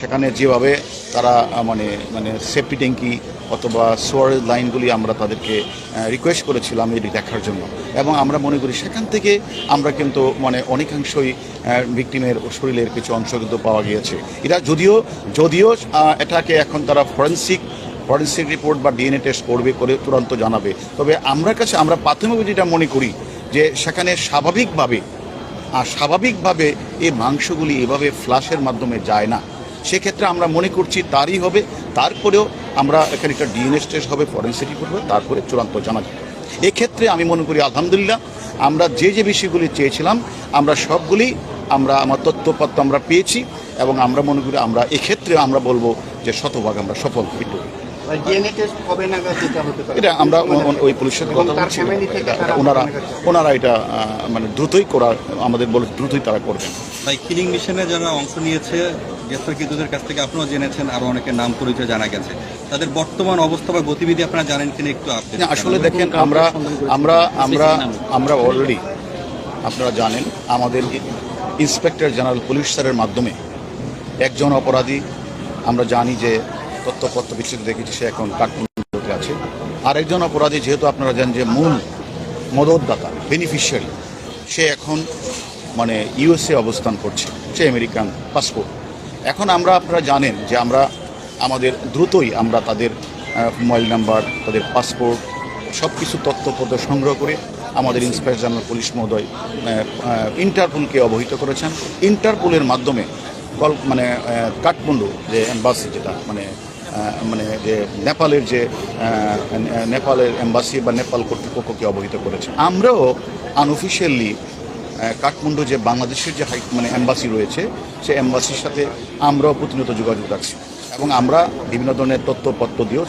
সেখানে যেভাবে তারা মানে মানে সেফটি ট্যাঙ্কি অথবা সোয়ারেজ লাইনগুলি আমরা তাদেরকে রিকোয়েস্ট করেছিলাম এটি দেখার জন্য। এবং আমরা মনে করি সেখান থেকে আমরা কিন্তু মানে অনেকাংশই ভিকটিমের শরীরের কিছু অংশ কিন্তু পাওয়া গিয়েছে। এটা যদিও যদিও এটাকে এখন তারা ফরেন্সিক ফরেন্সিক রিপোর্ট বা ডিএনএ টেস্ট করবে করে তুরন্ত জানাবে। তবে আমরা কাছে, আমরা প্রাথমিক যেটা মনে করি যে সেখানে স্বাভাবিকভাবে আর স্বাভাবিকভাবে এই মাংসগুলি এভাবে ফ্লাশের মাধ্যমে যায় না। সেক্ষেত্রে আমরা মনে করছি তারই হবে। তারপরেও আমরা এখানে একটা ডিএনএস টেস্ট হবে ফরেন্সিক রিপোর্ট হবে তারপরে চূড়ান্ত জানা যাবে। এক্ষেত্রে আমি মনে করি আলহামদুলিল্লাহ আমরা যে যে বিষয়গুলি চেয়েছিলাম আমরা সবগুলি আমরা আমার তথ্যপত্র আমরা পেয়েছি এবং আমরা মনে করি আমরা এক্ষেত্রে আমরা বলব যে শতভাগ আমরা সফল একটু ডিএনএ টেস্ট কবে নাগাদ যেটা হতে পারে? এটা আমরা ওই পুলিশের সাথে কথা বলছি এটা- ওনারা ওনারা এটা মানে দ্রুতই করার আমাদের বলে দ্রুতই তারা করবেন তাই কিলিং মিশনে যারা অংশ নিয়েছে গ্রেফতারকৃতদের কাছ থেকে আপনারাও জেনেছেন আরও অনেকের নাম পরিচয় জানা গেছে। তাদের বর্তমান অবস্থা বা গতিবিধি আপনারা জানেন কিনা একটু আপডেট না, আসলে দেখেন আমরা আমরা আমরা আমরা অলরেডি আপনারা জানেন আমাদের ইন্সপেক্টর জেনারেল পুলিশ স্যারের মাধ্যমে একজন অপরাধী আমরা জানি যে তথ্যপত্র বিস্তৃত দেখেছি সে এখন কাঠমান্ডুতে আছে। আর একজন অপরাধী যেহেতু আপনারা জানেন যে মূল মদতদাতা বেনিফিশিয়ারি সে এখন মানে ইউএসএ অবস্থান করছে সে আমেরিকান পাসপোর্ট এখন আমরা আপনারা জানেন যে আমরা আমাদের দ্রুতই আমরা তাদের মোবাইল নাম্বার, তাদের পাসপোর্ট সব কিছু তথ্যপত্র সংগ্রহ করে আমাদের ইন্সপেক্টর জেনারেল পুলিশ মহোদয় ইন্টারপোলকে অবহিত করেছেন। ইন্টারপোলের মাধ্যমে কল মানে কাঠমান্ডু যে এম্বাসি যেটা মানে মানে যে নেপালের যে নেপালের এম্বাসি বা নেপাল কর্তৃপক্ষকে অবহিত করেছে। আমরাও আনঅফিসিয়ালি কাঠমান্ডু যে বাংলাদেশের যে হাই মানে অ্যাম্বাসি রয়েছে, সেই অ্যাম্বাসির সাথে আমরাও প্রতিনিয়ত যোগাযোগ রাখছি এবং আমরা বিভিন্ন ধরনের তথ্যপত্র দিয়েও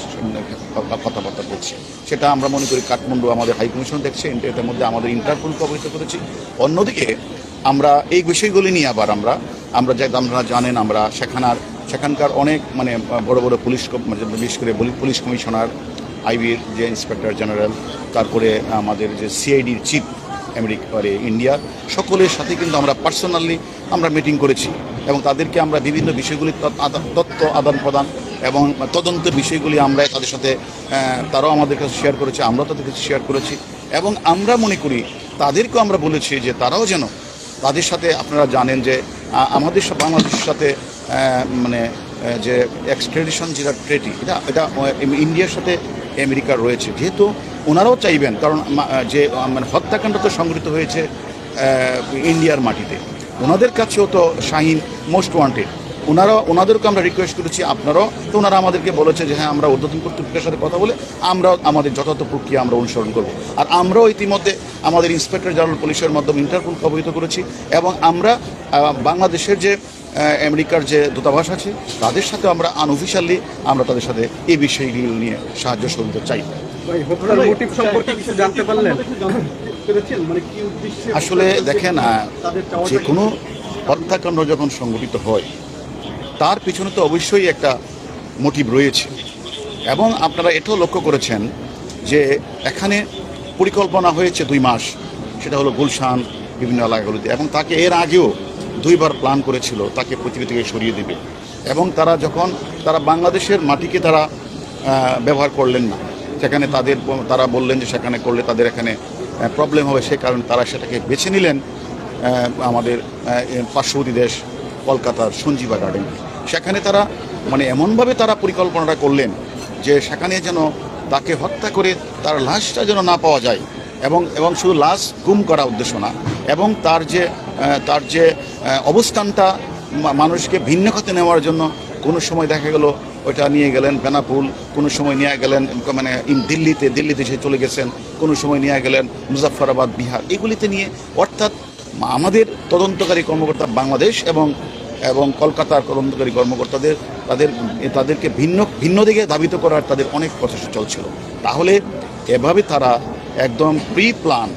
কথাবার্তা বলছি। সেটা আমরা মনে করি কাঠমান্ডু আমাদের হাই কমিশন দেখছে এটার মধ্যে আমাদের ইন্টারপোলকে অবহিত করেছি। অন্যদিকে আমরা এই বিষয়গুলি নিয়ে আবার আমরা আমরা যে আপনারা জানেন, আমরা সেখানার, সেখানকার অনেক মানে বড় বড় পুলিশ মানে বিশেষ করে পুলিশ কমিশনার, আইবির যে ইন্সপেক্টর জেনারেল তারপরে আমাদের যে সিআইডির চিফ আমেরিকা মানে ইন্ডিয়া, সকলের সাথে কিন্তু আমরা পার্সোনালি আমরা মিটিং করেছি এবং তাদেরকে আমরা বিভিন্ন বিষয়গুলি তথ্য আদান প্রদান এবং তদন্তের বিষয়গুলি আমরা তাদের সাথে তারাও আমাদের কাছে শেয়ার করেছে, আমরাও তাদের কাছে শেয়ার করেছি এবং আমরা মনে করি তাদেরকেও আমরা বলেছি যে তারাও যেন তাদের সাথে আপনারা জানেন যে আমাদের বাংলাদেশের সাথে মানে যে এক্সট্রেডিশন যেটা ট্রেটি এটা এটা ইন্ডিয়ার সাথে আমেরিকার রয়েছে। যেহেতু ওনারাও চাইবেন, কারণ যে মানে হত্যাকাণ্ড তো সংঘটিত হয়েছে ইন্ডিয়ার মাটিতে। ওনাদের কাছেও তো শাহিন মোস্ট ওয়ান্টেড। ওনারা, ওনাদেরকে আমরা রিকোয়েস্ট করেছি, আপনারাও, তো ওনারা আমাদেরকে বলেছে যে হ্যাঁ আমরা ঊর্ধ্বতন কর্তৃপক্ষের সাথে কথা বলে আমরাও আমাদের যথাযথ প্রক্রিয়া আমরা অনুসরণ করব। আর আমরাও ইতিমধ্যে আমাদের ইন্সপেক্টর জেনারেল পুলিশের মাধ্যমে ইন্টারপোলকে অবহিত করেছি এবং আমরা বাংলাদেশের যে আমেরিকার যে দূতাবাস আছে, তাদের সাথে আমরা আনঅফিসিয়ালি আমরা তাদের সাথে এই বিষয়গুলো নিয়ে সাহায্য সহযোগিতা চাই। হত্যার মোটিভ সম্পর্কে কিছু জানতে পারলেন? পেরেছেন? মানে কি উদ্দেশ্যে আসলে দেখেন যে কোনো হত্যাকাণ্ড যখন সংঘটিত হয় তার পিছনে তো অবশ্যই একটা মোটিভ রয়েছে। এবং আপনারা এটাও লক্ষ্য করেছেন যে এখানে পরিকল্পনা হয়েছে দুই মাস। সেটা হলো গুলশান বিভিন্ন এলাকাগুলিতে এবং তাকে এর আগেও দুইবার প্ল্যান করেছিল তাকে পৃথিবী থেকে সরিয়ে দেবে। এবং তারা যখন তারা বাংলাদেশের মাটিকে তারা ব্যবহার করলেন না। সেখানে তাদের তারা বললেন যে সেখানে করলে তাদের এখানে প্রবলেম হবে। সে কারণে তারা সেটাকে বেছে নিলেন আমাদের পার্শ্ববর্তী দেশ কলকাতার সঞ্জীবা গার্ডেন। সেখানে তারা মানে এমনভাবে তারা পরিকল্পনাটা করলেন যে সেখানে যেন তাকে হত্যা করে তার লাশটা যেন না পাওয়া যায় এবং এবং শুধু লাশ গুম করা উদ্দেশ্য না, এবং তার যে তার যে অবস্থানটা মানুষকে ভিন্ন খাতে নেওয়ার জন্য কোনো সময় দেখা গেল ওইটা নিয়ে গেলেন বেনাপুল, কোনো সময় নিয়ে গেলেন মানে দিল্লিতে দিল্লিতে সে চলে গেছেন, কোনো সময় নিয়ে গেলেন মুজাফফরাবাদ, বিহার। এগুলিতে নিয়ে, অর্থাৎ আমাদের তদন্তকারী কর্মকর্তা বাংলাদেশ এবং এবং কলকাতার তদন্তকারী কর্মকর্তাদের, তাদের, তাদেরকে ভিন্ন ভিন্ন দিকে ধাবিত করার তাদের অনেক প্রচেষ্টা চলছিল। তাহলে এভাবে তারা একদম প্রি প্ল্যান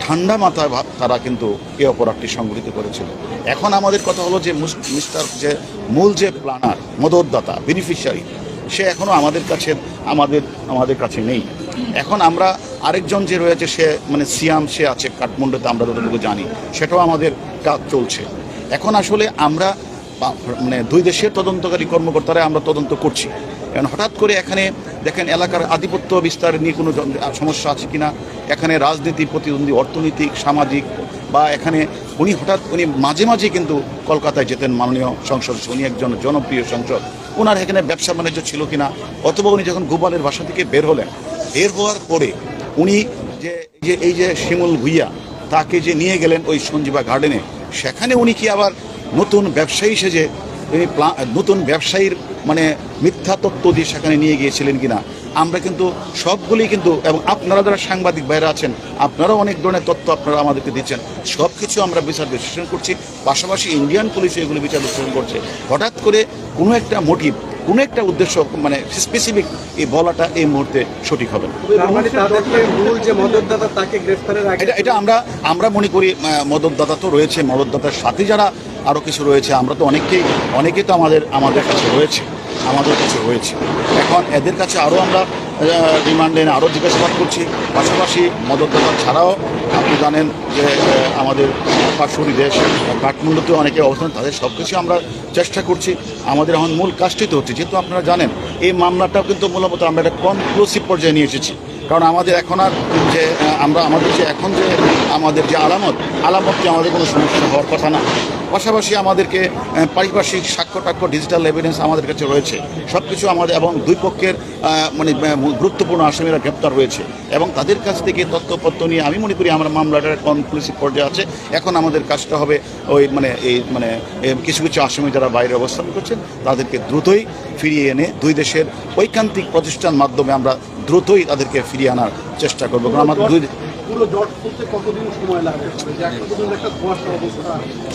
ঠান্ডা মাথায় তারা কিন্তু এই অপরাধটি সংগঠিত করেছিল। এখন আমাদের কথা হলো যে মুস- মিস্টার যে মূল যে প্ল্যানার, মদতদাতা বেনিফিশিয়ারি সে এখনও আমাদের কাছে, আমাদের আমাদের কাছে নেই। এখন আমরা আরেকজন যে রয়েছে, সে মানে সিয়াম, সে আছে কাঠমান্ডুতে, আমরা যতটুকু জানি, সেটাও আমাদের কাজ চলছে। এখন আসলে আমরা মানে দুই দেশের তদন্তকারী কর্মকর্তারা আমরা তদন্ত করছি। কারণ হঠাৎ করে এখানে দেখেন এলাকার আধিপত্য বিস্তার নিয়ে কোনো সমস্যা আছে কিনা? এখানে রাজনীতি প্রতিদ্বন্দ্বী, অর্থনৈতিক, সামাজিক, বা এখানে উনি হঠাৎ, উনি মাঝে মাঝে কিন্তু কলকাতায় যেতেন মাননীয় সংসদ উনি একজন জনপ্রিয় সংসদ। ওনার এখানে ব্যবসা বাণিজ্য ছিল কিনা? অথবা উনি যখন গোপালের বাসা থেকে বের হলেন, বের হওয়ার পরে উনি যে যে, এই যে শিমুল ভুইয়া, তাকে যে নিয়ে গেলেন ওই সঞ্জীবা গার্ডেনে, সেখানে উনি কি আবার নতুন ব্যবসায়ী সেজে তিনি নতুন ব্যবসায়ীর মানে মিথ্যা তত্ত্ব দিয়ে সেখানে নিয়ে গিয়েছিলেন কিনা? আমরা কিন্তু সবগুলি কিন্তু, এবং আপনারা যারা সাংবাদিক বাইরে আছেন, আপনারাও অনেক ধরনের তথ্য আপনারা আমাদেরকে দিচ্ছেন। সব কিছু আমরা বিচার বিশ্লেষণ করছি, পাশাপাশি ইন্ডিয়ান পুলিশ এগুলো বিচার বিশ্লেষণ করছে। হঠাৎ করে কোনো একটা মোটিভ কোনো একটা উদ্দেশ্য মানে স্পেসিফিক এই বলাটা এই মুহূর্তে সঠিক হবে না। মানে এটা এটা আমরা আমরা মনে করি মদতদাতা তো রয়েছে মদতদাতার সাথে যারা আরও কিছু রয়েছে আমরা তো অনেকেই অনেকেই তো আমাদের আমাদের কাছে রয়েছে। আমাদের কাছে রয়েছে। এখন এদের কাছে আরও আমরা রিমান্ডে আরও জিজ্ঞাসাবাদ করছি। পাশাপাশি মদতদাতা ছাড়াও আপনি জানেন যে আমাদের পার্শ্ববর্তী দেশ, কাঠমান্ডুতে অনেকে অবস্থান, তাদের সব কিছু আমরা চেষ্টা করছি। আমাদের এখন মূল কাজটি তো হচ্ছে, যেহেতু আপনারা জানেন, এই মামলাটাও কিন্তু মূলত আমরা একটা কনক্লুসিভ পর্যায়ে নিয়ে এসেছি। কারণ আমাদের এখন আর যে আমরা, আমাদের যে এখন যে আমাদের যে আলামত, আলামতটি আমাদের কোনো সমস্যা হওয়ার কথা না। পাশাপাশি আমাদেরকে পারিপার্শ্বিক সাক্ষ্য টাক্ষ্য ডিজিটাল এভিডেন্স আমাদের কাছে রয়েছে। সব কিছু আমাদের, এবং দুই পক্ষের মানে গুরুত্বপূর্ণ আসামিরা গ্রেপ্তার হয়েছে। এবং তাদের কাছ থেকে তথ্যপত্র নিয়ে আমি মনে করি আমরা মামলাটার কনক্লুসিভ পর্যায়ে আছে। এখন আমাদের কাজটা হবে ওই মানে এই মানে কিছু কিছু আসামি যারা বাইরে অবস্থান করছেন, তাদেরকে দ্রুতই ফিরিয়ে এনে দুই দেশের ঐকান্তিক প্রতিষ্ঠান মাধ্যমে আমরা দ্রুতই তাদেরকে ফিরিয়ে আনার চেষ্টা করব। কারণ আমার দুই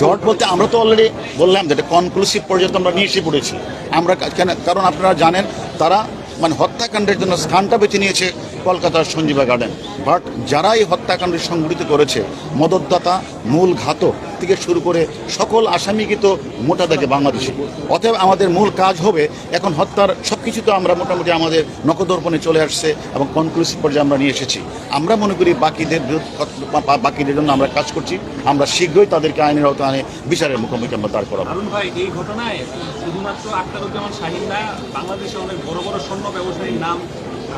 জট বলতে আমরা তো অলরেডি বললাম যে এটা কনক্লুসিভ পর্যন্ত আমরা নিয়ে এসে পড়েছি। আমরা কেন কারণ আপনারা জানেন তারা মানে হত্যাকাণ্ডের জন্য স্থানটা বেছে নিয়েছে কলকাতার সঞ্জীবা গার্ডেন। বাট যারা এই হত্যাকাণ্ড সংঘটিত করেছে, মদতদাতা, মূল ঘাতক থেকে শুরু করে সকল আসামিকে তো মোটা দেখে বাংলাদেশে। অতএব আমাদের মূল কাজ হবে এখন হত্যার সব কিছু তো আমরা মোটামুটি আমাদের নকদর্পণে চলে আসছে এবং কনক্লুসিভ পর্যায়ে আমরা নিয়ে এসেছি। আমরা মনে করি বাকিদের বাকিদের জন্য আমরা কাজ করছি। আমরা শীঘ্রই তাদেরকে আইনের আওতায় বিচারের মুখোমুখি আমরা দাঁড় করাবো। ভাই, এই ঘটনায় শুধুমাত্র আখতারুজ্জামান শাহিন না, বাংলাদেশে অনেক বড় বড় স্বর্ণ ব্যবসায়ীর নাম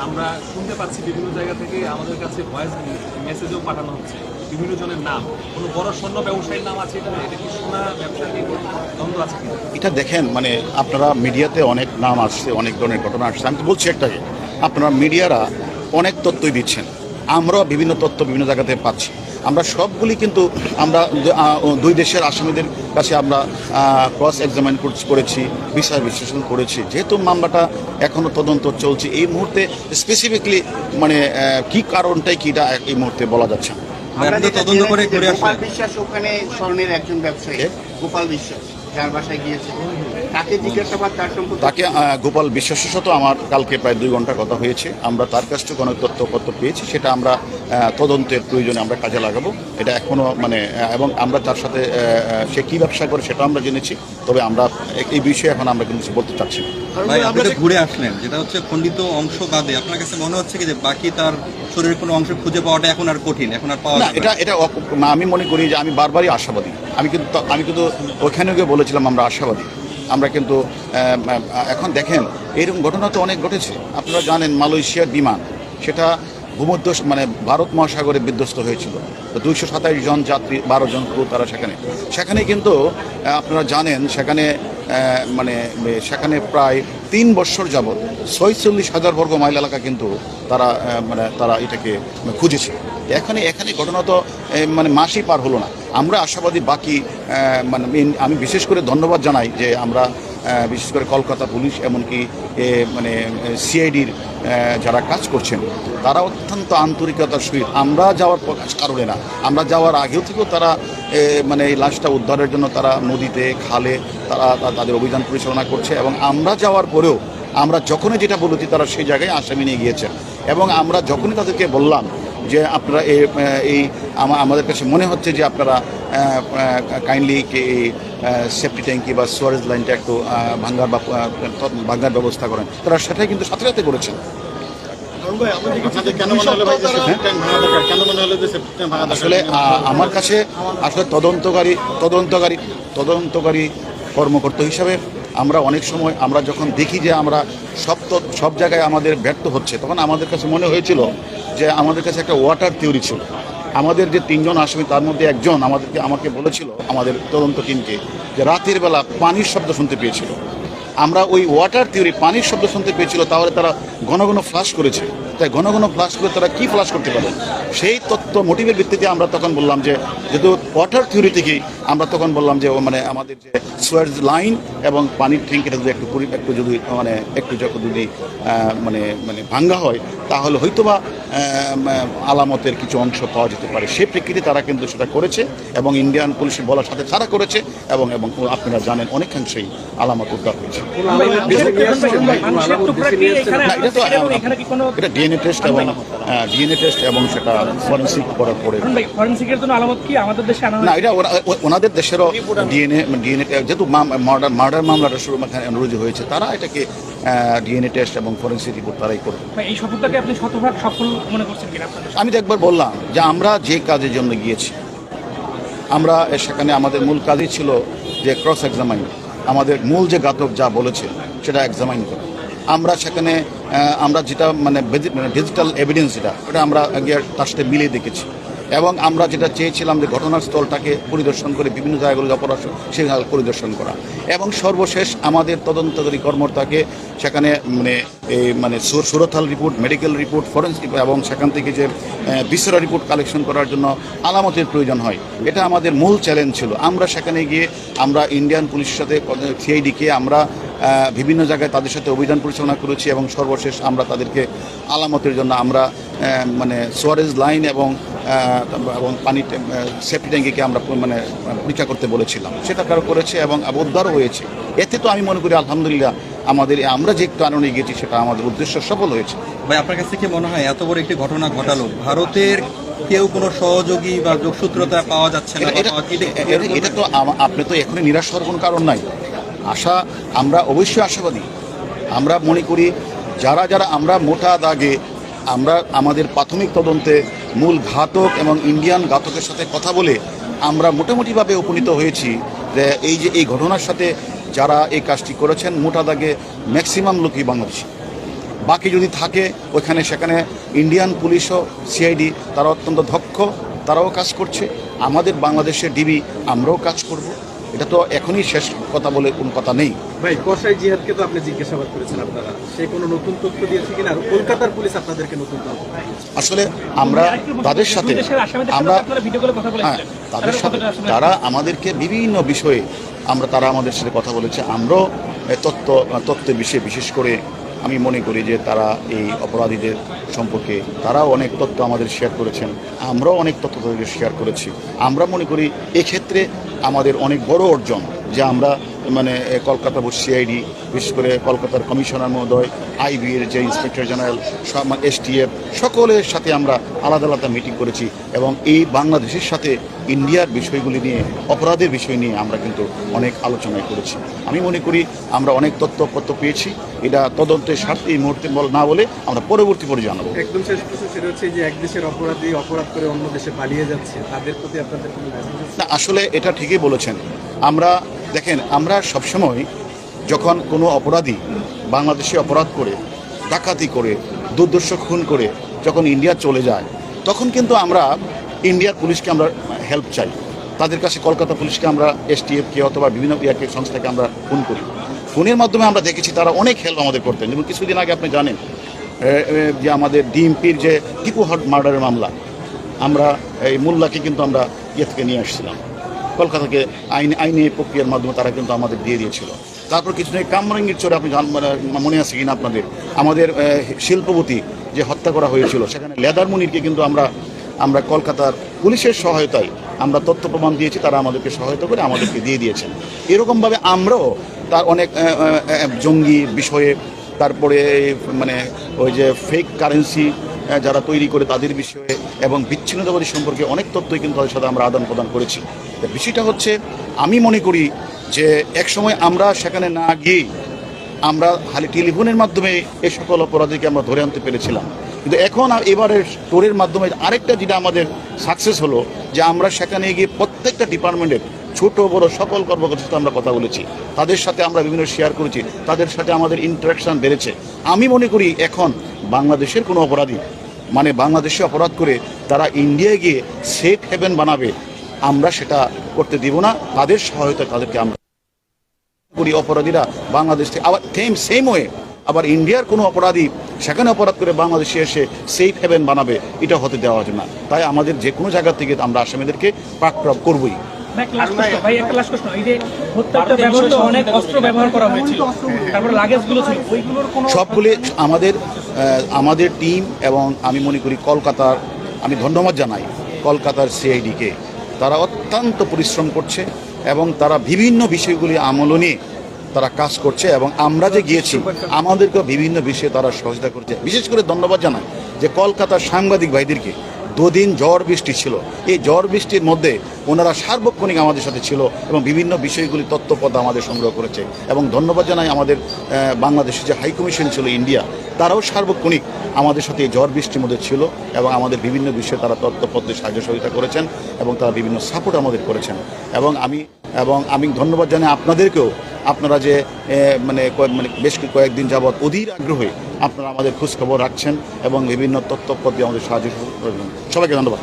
আমরা শুনতে পাচ্ছি বিভিন্ন জায়গা থেকে, আমাদের কাছে ভয়েস মেসেজও পাঠানো হচ্ছে। বিভিন্ন জনের নাম। কোনো বড় স্বর্ণ ব্যবসায়ীর নাম আছে কিনা, এটা কি সোনা ব্যবসা নিয়ে দ্বন্দ্ব আছে এটা দেখেন মানে আপনারা মিডিয়াতে অনেক নাম আসছে, অনেক ধরনের ঘটনা আসছে। আমি তো বলছি একটাকে আপনারা মিডিয়ারা অনেক তথ্যই দিচ্ছেন। আমরাও বিভিন্ন তথ্য বিভিন্ন জায়গাতে পাচ্ছি। আমরা সবগুলি কিন্তু আমরা দুই দেশের আসামিদের কাছে আমরা ক্রস এক্সামিন করেছি বিচার বিশ্লেষণ করেছি। যেহেতু মামলাটা এখনও তদন্ত চলছে এই মুহূর্তে স্পেসিফিকলি মানে কি কারণটাই কিটা এই মুহূর্তে বলা যাচ্ছে না। তদন্ত করে গোপাল বিশ্বাস ওখানে স্বর্ণের একজন ব্যবসায়ী গোপাল বিশ্বাস। যার বাসায় গিয়েছে। তাকে জিজ্ঞাসাবাদ তার সম্পর্কে তাকে গোপাল বিশ্বাসের সাথে আমার কালকে প্রায় দুই ঘণ্টা কথা হয়েছে। আমরা তার কাছ থেকে অনেক তথ্যপত্র পেয়েছি। সেটা আমরা তদন্তের প্রয়োজনে আমরা কাজে লাগাবো। এটা এখনও মানে এবং আমরা তার সাথে সে কী ব্যবসা করে সেটা আমরা জেনেছি। তবে আমরা এই বিষয়ে এখন আমরা কিন্তু কিছু বলতে চাচ্ছি না। আপনি ঘুরে আসলেন। যেটা হচ্ছে খণ্ডিত অংশ বাদে আপনার কাছে মনে হচ্ছে কি যে বাকি তার শরীরের কোনো অংশ খুঁজে পাওয়াটা এখন আর কঠিন এখন আর পাওয়া এটা এটা আমি মনে করি যে আমি বারবারই আশাবাদী। আমি কিন্তু আমি কিন্তু ওখানে গিয়ে বলেছিলাম আমরা আশাবাদী। আমরা কিন্তু এখন দেখেন, এরকম ঘটনা তো অনেক ঘটেছে। আপনারা জানেন মালয়েশিয়ার বিমান, সেটা ভূমধ্য মানে ভারত মহাসাগরে বিধ্বস্ত হয়েছিল। তো দুইশো সাতাইশ জন যাত্রী, বারো জন ক্রু তারা সেখানে। সেখানে কিন্তু আপনারা জানেন, সেখানে মানে সেখানে প্রায় তিন বছর যাবৎ ছয়চল্লিশ হাজার বর্গ মাইল এলাকা কিন্তু তারা মানে তারা এটাকে খুঁজেছে। এখানে এখানে ঘটনা তো মানে মাসই পার হলো না। আমরা আশাবাদী বাকি মানে আমি বিশেষ করে ধন্যবাদ জানাই যে আমরা বিশেষ করে কলকাতা পুলিশ এমনকি মানে সিআইডির যারা কাজ করছেন, তারা অত্যন্ত আন্তরিকতার সহিত, আমরা যাওয়ার প- কারণে না, আমরা যাওয়ার আগেও থেকেও তারা মানে এই লাশটা উদ্ধারের জন্য তারা নদীতে, খালে তারা তাদের অভিযান পরিচালনা করছে এবং আমরা যাওয়ার পরেও, আমরা যখনই যেটা বলেছি তারা সেই জায়গায় আসামি নিয়ে গিয়েছেন এবং আমরা যখনই তাদেরকে বললাম যে আপনারা এই এই আমাদের কাছে মনে হচ্ছে যে আপনারা কাইন্ডলি এই সেফটি ট্যাঙ্কি বা সোয়ারেজ লাইনটা একটু ভাঙ্গার বা ভাঙ্গার ব্যবস্থা করেন। তারা সেটাই কিন্তু সাথে সাথে করেছেন আসলে আমার কাছে আসলে তদন্তকারী তদন্তকারী তদন্তকারী কর্মকর্তা হিসাবে আমরা অনেক সময় আমরা যখন দেখি যে আমরা সব সব জায়গায় আমাদের ব্যর্থ হচ্ছে, তখন আমাদের কাছে মনে হয়েছিল যে আমাদের কাছে একটা ওয়াটার থিওরি ছিল। আমাদের যে তিনজন আসামি, তার মধ্যে একজন আমাদেরকে আমাকে বলেছিল, আমাদের তদন্ত টিমকে, যে রাতের বেলা পানির শব্দ শুনতে পেয়েছিল। আমরা ওই ওয়াটার থিওরি পানির শব্দ শুনতে পেয়েছিল, তাহলে তারা ঘন ঘন ফ্লাশ করেছে। তাই ঘন ঘন ফ্লাশ করে তারা কি ফ্লাশ করতে পারে? সেই তত্ত্ব মোটিভের ভিত্তিতে আমরা তখন বললাম যে, যেহেতু ওয়াটার থিওরি থেকেই আমরা তখন বললাম যে মানে আমাদের যে সোয়ার্স লাইন এবং পানির ট্যাঙ্কিটা যদি একটু একটু যদি মানে একটু যখন যদি মানে মানে ভাঙ্গা হয়, তাহলে হয়তোবা আলামতের কিছু অংশ পাওয়া যেতে পারে। সে প্রেক্ষিতে তারা কিন্তু সেটা করেছে এবং ইন্ডিয়ান পুলিশ বলার সাথে তারা করেছে এবং এবং আপনারা জানেন অনেকাংশেই আলামত উদ্ধার হয়েছে। এটা ডিএনএ টেস্ট এবং ডিএনএ টেস্ট এবং সেটা ফরেন্সিক করার পরে। ফরেন্সিকের জন্য আলামত কি? আমাদের দেশে না এটা ওনাদের দেশেরও ডিএনএ ডিএনএ যেহেতু মার্ডার মার্ডার মামলাটা শুরু রুজু হয়েছে তারা এটাকে ডিএনএ টেস্ট এবং ফরেন্সিক রিপোর্ট তারাই করবে। এই সফলতাকে আপনি শতভাগ সফল মনে করছেন কিনা আমি তো একবার বললাম যে আমরা যে কাজের জন্য গিয়েছি আমরা সেখানে আমাদের মূল কাজই ছিল যে ক্রস এক্সামাইন আমাদের মূল যে ঘাতক যা বলেছে সেটা এক্সামাইন করা। আমরা সেখানে আমরা যেটা মানে ডিজিটাল এভিডেন্স যেটা ওটা আমরা গিয়ে তার সাথে মিলিয়ে দেখেছি। এবং আমরা যেটা চেয়েছিলাম যে ঘটনার স্থলটাকে পরিদর্শন করে বিভিন্ন জায়গাগুলো অপরাধ সেগুলো পরিদর্শন করা। এবং সর্বশেষ আমাদের তদন্তকারী কর্মকর্তাকে সেখানে মানে এই মানে সুর- সুরথাল রিপোর্ট, মেডিকেল রিপোর্ট, ফরেন্সিক এবং সেখান থেকে যে বিসরা রিপোর্ট কালেকশন করার জন্য আলামতের প্রয়োজন হয়। এটা আমাদের মূল চ্যালেঞ্জ ছিল। আমরা সেখানে গিয়ে আমরা ইন্ডিয়ান পুলিশের সাথে সিআইডিকে আমরা বিভিন্ন জায়গায় তাদের সাথে অভিযান পরিচালনা করেছি এবং সর্বশেষ আমরা তাদেরকে আলামতের জন্য আমরা মানে সোয়ারেজ লাইন এবং এবং পানি সেফটি ট্যাঙ্কিকে আমরা মানে পরীক্ষা করতে বলেছিলাম। সেটা কারও করেছে এবং উদ্ধারও হয়েছে। এতে তো আমি মনে করি আলহামদুলিল্লাহ আমাদের আমরা যে কারণে গেছি সেটা আমাদের উদ্দেশ্য সফল হয়েছে। ভাই আপনার কাছে কি মনে হয় এত বড় একটি ঘটনা ঘটালো? ভারতের কেউ কোনো সহযোগী বা যোগসূত্রতা পাওয়া যাচ্ছে না এটা তো আপনি তো এখনই নিরাশ হওয়ার কোনো কারণ নাই। আশা আমরা অবশ্যই আশাবাদী। আমরা মনে করি যারা যারা আমরা মোটা দাগে আমরা আমাদের প্রাথমিক তদন্তে মূল ঘাতক এবং ইন্ডিয়ান ঘাতকের সাথে কথা বলে আমরা মোটামুটিভাবে উপনীত হয়েছি যে এই যে এই ঘটনার সাথে যারা এই কাজটি করেছেন মোটা দাগে ম্যাক্সিমাম লোকই বাংলাদেশি। বাকি যদি থাকে ওখানে সেখানে ইন্ডিয়ান পুলিশও সিআইডি তারা অত্যন্ত দক্ষ, তারাও কাজ করছে। আমাদের বাংলাদেশের ডিবি, আমরাও কাজ করব। এটা তো এখনই শেষ কথা বলে কোন কথা নেই। ভাই কসাই জিহাদকে তো আপনি জিজ্ঞাসাবাদ করেছেন আপনারা। সে কোনো নতুন তথ্য দিয়েছে কিনা? আর কলকাতার পুলিশ আপনাদেরকে নতুন তথ্য আসলে আমরা তাদের সাথে আমরা হ্যাঁ তাদের সাথে তারা আমাদেরকে বিভিন্ন বিষয়ে আমরা তারা আমাদের সাথে কথা বলেছে। আমরাও তথ্য তথ্যের বিষয়ে বিশেষ করে আমি মনে করি যে তারা এই অপরাধীদের সম্পর্কে তারাও অনেক তথ্য আমাদের শেয়ার করেছেন। আমরাও অনেক তথ্য তাদেরকে শেয়ার করেছি। আমরা মনে করি এক্ষেত্রে আমাদের অনেক বড় অর্জন। যে আমরা মানে কলকাতা সিআইডি বিশেষ করে কলকাতার কমিশনার মহোদয় আইবির যে ইন্সপেক্টর জেনারেল এসটিএফ সকলের সাথে আমরা আলাদা আলাদা মিটিং করেছি এবং এই বাংলাদেশের সাথে ইন্ডিয়ার বিষয়গুলি নিয়ে অপরাধের বিষয় নিয়ে আমরা কিন্তু অনেক আলোচনায় করেছি। আমি মনে করি আমরা অনেক তথ্যপত্র পেয়েছি এটা তদন্তের স্বার্থে এই মুহূর্তে বল না বলে আমরা পরবর্তী পরে জানাব। একদম শেষ প্রশ্ন সেটা হচ্ছে যে এক দেশের অপরাধী অপরাধ করে অন্য দেশে পালিয়ে যাচ্ছে তাদের প্রতি আপনাদের না আসলে এটা ঠিকই বলেছেন। আমরা দেখেন, আমরা সবসময় যখন কোনো অপরাধী বাংলাদেশে অপরাধ করে, ডাকাতি করে, দুর্দর্শ খুন করে যখন ইন্ডিয়া চলে যায়, তখন কিন্তু আমরা ইন্ডিয়ার পুলিশকে আমরা হেল্প চাই। তাদের কাছে কলকাতা পুলিশকে আমরা এসটিএফকে অথবা বিভিন্ন ইয়াকে, সংস্থাকে আমরা ফোন করি। ফোনের মাধ্যমে আমরা দেখেছি তারা অনেক হেল্প আমাদের করতেন। যেমন কিছুদিন আগে আপনি জানেন যে আমাদের ডিএমপির যে টিপু হট মার্ডারের মামলা, আমরা এই মোল্লাকে কিন্তু আমরা ইয়ে থেকে নিয়ে আসছিলাম। কলকাতাকে আইন, আইনি প্রক্রিয়ার মাধ্যমে তারা কিন্তু আমাদের দিয়ে দিয়েছিল। তারপর কিছু নেই কামরাঙ্গির চোরে আপনি মানে মনে আছে কিনা আপনাদের? আমাদের শিল্পপতি যে হত্যা করা হয়েছিল, সেখানে লেদার মুনিরকে কিন্তু আমরা আমরা কলকাতার পুলিশের সহায়তায় আমরা তথ্য প্রমাণ দিয়েছি, তারা আমাদেরকে সহায়তা করে আমাদেরকে দিয়ে দিয়েছেন। এরকমভাবে আমরাও তার অনেক জঙ্গি বিষয়ে, তারপরে মানে ওই যে ফেক কারেন্সি যারা তৈরি করে তাদের বিষয়ে এবং বিচ্ছিন্নতাবাদী সম্পর্কে অনেক তথ্যই কিন্তু তাদের সাথে আমরা আদান প্রদান করেছি। বিষয়টা হচ্ছে, আমি মনে করি যে একসময় আমরা সেখানে না গিয়ে আমরা খালি টেলিফোনের মাধ্যমে এই সকল অপরাধীকে আমরা ধরে আনতে পেরেছিলাম। কিন্তু এখন এবারের টোরের মাধ্যমে আরেকটা যেটা আমাদের সাকসেস হলো, যে আমরা সেখানে গিয়ে প্রত্যেকটা ডিপার্টমেন্টের ছোট, বড় সকল কর্মকর্তার সাথে আমরা কথা বলেছি। তাদের সাথে আমরা বিভিন্ন শেয়ার করেছি। তাদের সাথে আমাদের ইন্টারাকশন বেড়েছে। আমি মনে করি এখন বাংলাদেশের কোনো অপরাধী মানে বাংলাদেশে অপরাধ করে তারা ইন্ডিয়ায় গিয়ে সেফ হেভেন বানাবে, আমরা সেটা করতে দিব না। তাদের সহায়তা তাদেরকে আমরা করি। অপরাধীরা বাংলাদেশ থেকে আবার সেম সেম ওয়ে আবার ইন্ডিয়ার কোনো অপরাধী সেখানে অপরাধ করে বাংলাদেশে এসে সেফ হেভেন বানাবে, এটা হতে দেওয়া হবে না। তাই আমাদের যে কোনো জায়গা থেকে আমরা আসামিদেরকে প্রাকপ্রাপ করবই। ব্যবহার করা সবগুলি আমাদের আমাদের টিম এবং আমি মনে করি কলকাতার, আমি ধন্যবাদ জানাই কলকাতার সিআইডিকে তারা অত্যন্ত পরিশ্রম করছে এবং তারা বিভিন্ন বিষয়গুলি আমল নিয়ে তারা কাজ করছে এবং আমরা যে গিয়েছি আমাদেরকে বিভিন্ন বিষয়ে তারা সহযোগিতা করছে। বিশেষ করে ধন্যবাদ জানাই যে কলকাতার সাংবাদিক ভাইদেরকে দুদিন ঝড় বৃষ্টি ছিল। এই ঝড় বৃষ্টির মধ্যে ওনারা সার্বক্ষণিক আমাদের সাথে ছিল এবং বিভিন্ন বিষয়গুলি তত্ত্বপদ আমাদের সংগ্রহ করেছে এবং ধন্যবাদ জানাই আমাদের বাংলাদেশের যে হাইকমিশন ছিল ইন্ডিয়া, তারাও সার্বক্ষণিক আমাদের সাথে এই ঝড় বৃষ্টির মধ্যে ছিল এবং আমাদের বিভিন্ন বিষয়ে তারা তথ্যপত্রে সাহায্য সহযোগিতা করেছেন এবং তারা বিভিন্ন সাপোর্ট আমাদের করেছেন। এবং আমি এবং আমি ধন্যবাদ জানাই আপনাদেরকেও, আপনারা যে মানে মানে বেশ কয়েকদিন যাবৎ অধীর আগ্রহে আপনারা আমাদের খোঁজখবর রাখছেন এবং বিভিন্ন তথ্য প্রতি আমাদের সাহায্য সবাইকে ধন্যবাদ।